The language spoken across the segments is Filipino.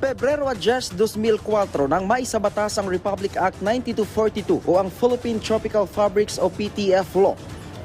Pebrero 10, 2004 nang maisabatas ang Republic Act 9242 o ang Philippine Tropical Fabrics o PTF Law.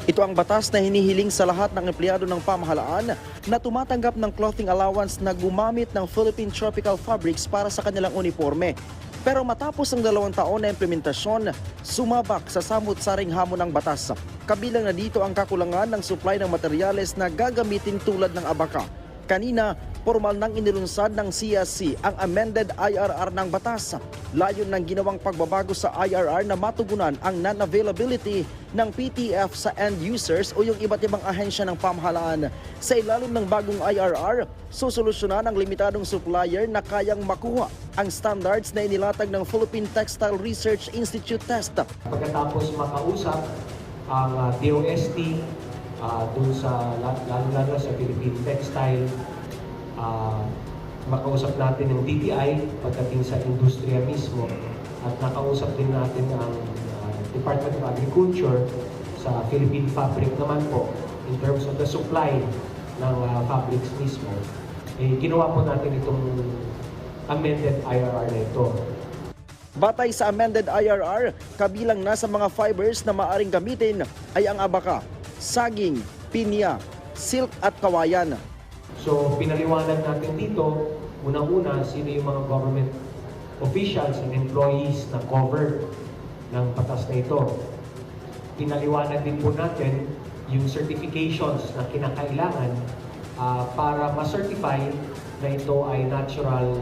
Ito ang batas na hinihiling sa lahat ng empleyado ng pamahalaan na tumatanggap ng clothing allowance na gumamit ng Philippine Tropical Fabrics para sa kanilang uniforme. Pero matapos ang dalawang taon na implementasyon, sumabak sa samut-saring hamon ng batas. Kabilang na dito ang kakulangan ng supply ng materyales na gagamitin tulad ng abaka. Kanina, formal nang inilunsad ng CSC ang amended IRR ng batas. Layon ng ginawang pagbabago sa IRR na matugunan ang non-availability ng PTF sa end users o yung iba't ibang ahensya ng pamahalaan. Sa ilalim ng bagong IRR, susolusyonan ang limitadong supplier na kayang makuha ang standards na inilatag ng Philippine Textile Research Institute test. Pagkatapos makausap ang ah, DOST ah, dun sa lalo-lalo sa Philippine Textile, ah, makausap natin ng DTI pagdating sa industriya mismo at nakausap din natin ang ah, Department of Agriculture sa Philippine Fabric naman po in terms of the supply ng ah, fabrics mismo. Eh, ginawa po natin itong amended IRR na ito. Batay sa amended IRR, kabilang na sa mga fibers na maaring gamitin ay ang abaka, saging, pinya, silk at kawayan. So, pinaliwanag natin dito, unang-una, sino yung mga government officials and employees na covered ng batas na ito. Pinaliwanag din po natin yung certifications na kinakailangan ah, para ma-certify na ito ay natural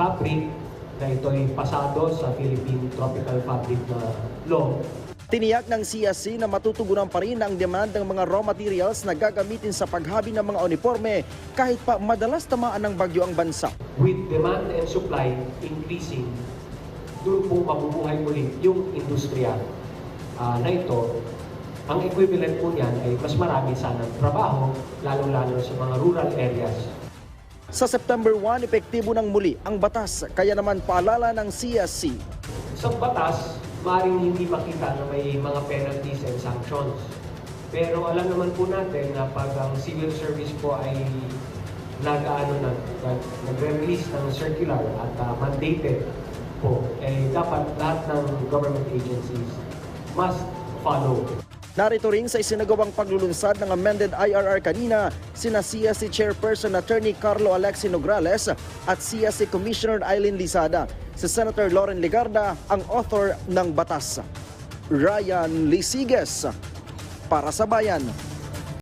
fabric, na ito ay pasado sa Philippine Tropical Fabric na law Tiniyak ng CSC na matutugunan pa rin ang demand ng mga raw materials na gagamitin sa paghabi ng mga uniforme kahit pa madalas tamaan ng bagyo ang bansa. with demand and supply increasing, doon po mabubuhay muli yung industriya ah, na ito. Ang equivalent po niyan ay mas marami sanang trabaho, lalong-lalo sa mga rural areas. Sa September 1, epektibo ng muli ang batas kaya naman paalala ng CSC. Sa batas, maaaring hindi makita na may mga penalties and sanctions. Pero alam naman po natin na pag ang civil service po ay nag-ano na, nag- nagre-release ng circular at ah, mandated po, eh dapat lahat ng government agencies must follow. Narito rin sa isinagawang paglulunsad ng amended IRR kanina sina CSC Chairperson Attorney Carlo Alexi Nograles at CSC Commissioner Eileen Lizada. Si Senator Lauren Ligarda ang author ng batas. Ryan Lisiges para sa Bayan.